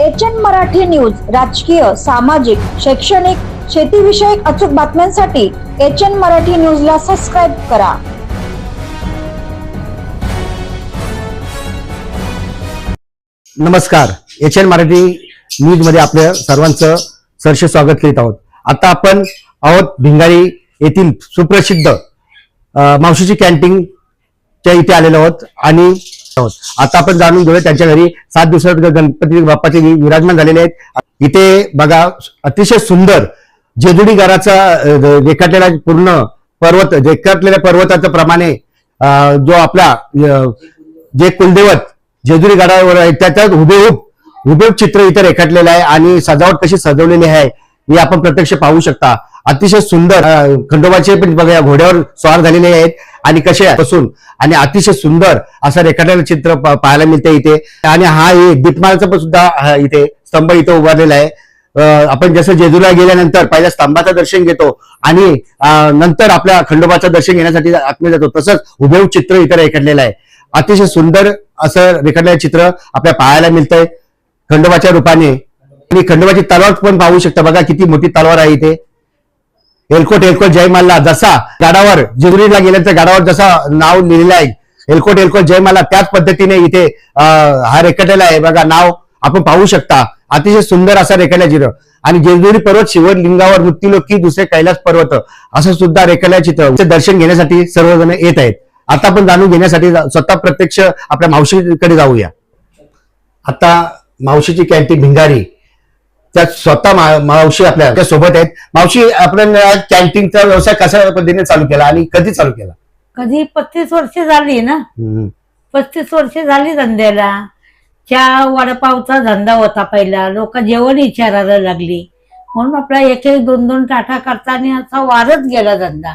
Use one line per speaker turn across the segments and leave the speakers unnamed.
H N Marathi news राजकीय सामाजिक शैक्षणिक शेतीविषयक अचूक बातम्यांसाठी एच एन मराठी न्यूजला सबस्क्राईब करा.
नमस्कार. एच एन मराठी न्यूजमध्ये आपल्या सर्वांचं सरसे स्वागत करीत आहोत. आता आपण आहोत भिंगारी येथील सुप्रसिद्ध मावशीची कॅन्टीन च्या इथे आलेलो आहोत आणि आहोत. आता आपण जाणून घेऊया त्यांच्या घरी सात दिवसात गणपती बाप्पाचे विराजमान झालेले आहेत. इथे बघा अतिशय सुंदर जेजुरी घराचा रेखाटलेला पूर्ण पर्वत रेखाटलेल्या पर्वताच्या प्रमाणे अं, जो आपला जे कुलदेवत जेजुरी गडावर आहे त्याच्यात हुबेहूब हुबेहूब चित्र इथे रेखाटलेलं आहे आणि सजावट कशी सजवलेली आहे हे आपण प्रत्यक्ष पाहू शकता. अतिशय सुंदर खंडोबाचे पण बघा या घोड्यावर स्वार झालेले आहेत. आणि कसे बसून. आणि अतिशय सुंदर असं रेखाटलेलं चित्र पाहायला मिळते इथे. आणि हा हे पण सुद्धा इथे स्तंभ इथे उभारलेला आहे. आपण जसं जेजूला गेल्यानंतर पहिल्या स्तंभाचं दर्शन घेतो आणि नंतर आपल्या खंडोबाचं दर्शन घेण्यासाठी आतमध्ये जातो. तसंच उभेव चित्र इथे रेखाटलेलं आहे. अतिशय सुंदर असं रेखाटलेलं चित्र आपल्या पाहायला मिळतंय. खंडोबाच्या रूपाने. आणि खंडोबाची तलवार पण पाहू शकता बघा किती मोठी तलवार आहे इथे. एलकोट एलकोट जय मल्ला जसा गाडावर जिवरीला गेल्याच्या गाडावर जसा नाव लिहिलेलं आहे. एलकोट एलकोट जय मल्ला त्याच पद्धतीने इथे अं, हा रेखाटलेला आहे. बघा नाव आपण पाहू शकता. अतिशय सुंदर असा रेखाटला चित्र. आणि जेजुरी पर्वत शिवलिंगावर मृत्यूलोकी दुसरे कैलास पर्वत असं सुद्धा रेखाटल्या चित्र. दर्शन घेण्यासाठी सर्वजण येत आहेत. आता आपण जाणून घेण्यासाठी स्वतः प्रत्यक्ष आपल्या मावशीकडे जाऊया. आता मावशीची कॅन्टीन भिंगारी. त्या स्वतः मावशी आपल्यासोबत आहेत. मावशी आपण कॅन्टीनचा व्यवसाय कशा पद्धतीने चालू केला आणि कधी चालू केला?
कधी पस्तीस वर्ष झाली ना. पस्तीस वर्ष झाली धंद्याला. चहा वडापावचा धंदा होता पहिला. लोक जेवण विचारायला लागली. म्हणून आपला एक एक दोन दोन टाटा करताना असा वाढत गेला धंदा.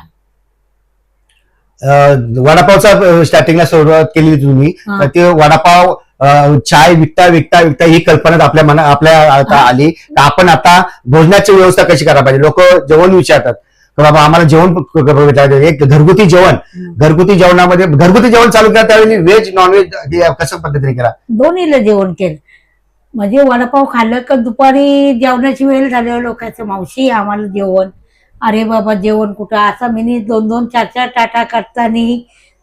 वडापावचा स्टार्टिंगला सुरुवात केली तुम्ही. ते वडापाव चाय विकता विकता विकता ही कल्पना आपल्या मना आपल्या आता. आली. आपण आता भोजनाची व्यवस्था कशी करायला पाहिजे? लोक जेवण विचारतात. बाबा आम्हाला जेवण. एक घरगुती जेवण. घरगुती जेवणामध्ये घरगुती जेवण चालू केलं त्यावेळी व्हेज नॉनव्हेज कसं पद्धतीने केला
दोन्हीला जेवण केलं. म्हणजे वडापाव खाल्लं का दुपारी जेवणाची वेळ झाल्यावर लोकांचं मावशी आम्हाला जेवण. अरे बाबा जेवण कुठं? असा मिनी दोन दोन चार चार टाटा करताना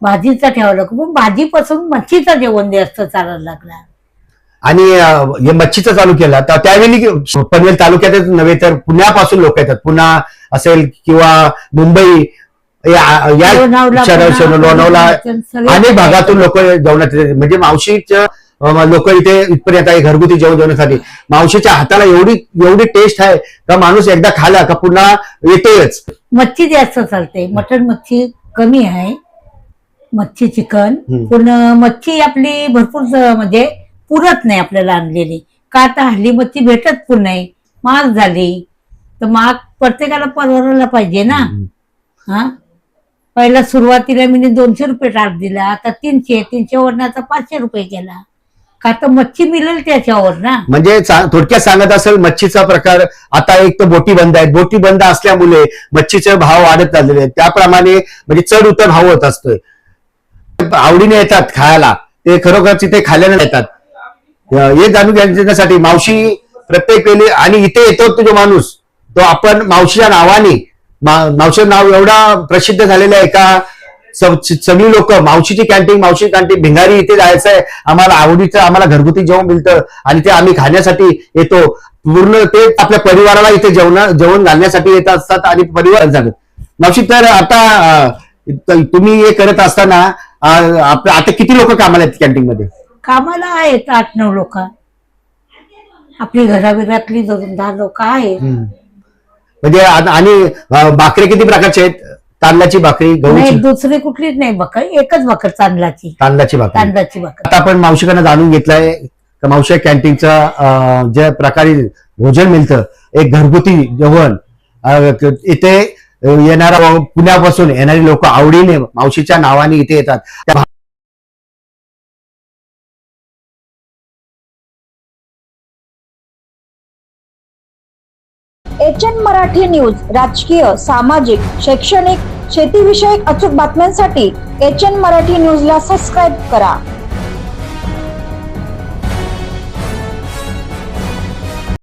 भाजीचा ठेवावं लागतो. पण भाजीपासून मच्छीचं जेवण जास्त चालायला लागला
आणि अं, हे मच्छीचं चालू केलं. तर त्यावेळी पनवेल तालुक्यातच नव्हे तर पुण्यापासून लोक येतात. पुन्हा असेल किंवा मुंबई या या
लोणावळा,
शहरा-
पुणा,
शहर- लोणावळा
सगळे-
अनेक भागातून लोक जेवणात येतात. म्हणजे मावशीच्या लोक इथे इथपर्यंत आहे घरगुती जेवण जेवण्यासाठी. मावशीच्या हाताला एवढी एवढी टेस्ट आहे का माणूस एकदा खाला का पुन्हा येतोयच.
मच्छी जास्त चालते. मटण मच्छी कमी आहे. मच्छी चिकन.
हम्म.
पण मच्छी आपली भरपूर ज- म्हणजे पुरत नाही आपल्याला आणलेली. का आता हल्ली मच्छी भेटत पण नाही. महाग झाली. तर महाग प्रत्येकाला परवडायला पाहिजे ना. हा? पहिला सुरुवातीला मी दोनशे रुपये टाक दिला आता तीनशे तीनशे वरनं आता पाचशे रुपये केला. का तर मच्छी मिळेल त्याच्यावर ना?
म्हणजे सा- थोडक्यात सांगत असेल मच्छीचा प्रकार आता एक तर बोटी बंद आहेत. बोटी बंद असल्यामुळे मच्छीचे भाव वाढत चाललेले आहेत. त्याप्रमाणे म्हणजे चढ उतर भाव होत असतोय. आवडीने येतात खायला. ते खरोखर तिथे खाल्याने येतात. हे जाणून घेण्यासाठी मावशी प्रत्येक वेळी आणि इथे येतो तुझा माणूस तो आपण मावशीच्या नावाने मावशीचं नाव एवढा प्रसिद्ध झालेलं आहे का सगळी लोक मावशीची कॅन्टीन मावशी कॅन्टीन भिंगारी इथे जायचं आहे. आम्हाला आवडीचं आम्हाला घरगुती जेवण मिळतं आणि ते आम्ही खाण्यासाठी येतो. पूर्ण ते आपल्या परिवाराला इथे जेवण जेवण घालण्यासाठी येत असतात आणि परिवार जातात. मावशी तर आता तुम्ही हे करत असताना आपलं आता किती लोक कामाला आहेत कॅन्टीन मध्ये?
कामाला आहेत आठ नऊ लोक. आपली घराबिरातली धरून दहा लोक आहेत.
म्हणजे आ- आणि अं, भाकरी किती प्रकारचे आहेत? तांदळाची भाकरी
नाही
गहूची
दुसरी कुठलीच नाही बकर एकच बकर तांदळाची.
तांदळाची भाकरी.
तांदळाची बकर
आता आपण मावशीकडनं जाणून घेतलंय का मावशी कॅन्टीनचा ज्या प्रकारे भोजन मिळतं एक घरगुती जेवण अं, क- इथे येणारा पुण्यापासून येणारी लोक आवडीने मावशीच्या नावाने इथे येतात.
एच एन मराठी न्यूज राजकीय सामाजिक शैक्षणिक शेतीविषयक अचूक बातम्यांसाठी एच एन मराठी न्यूजला सबस्क्राईब करा.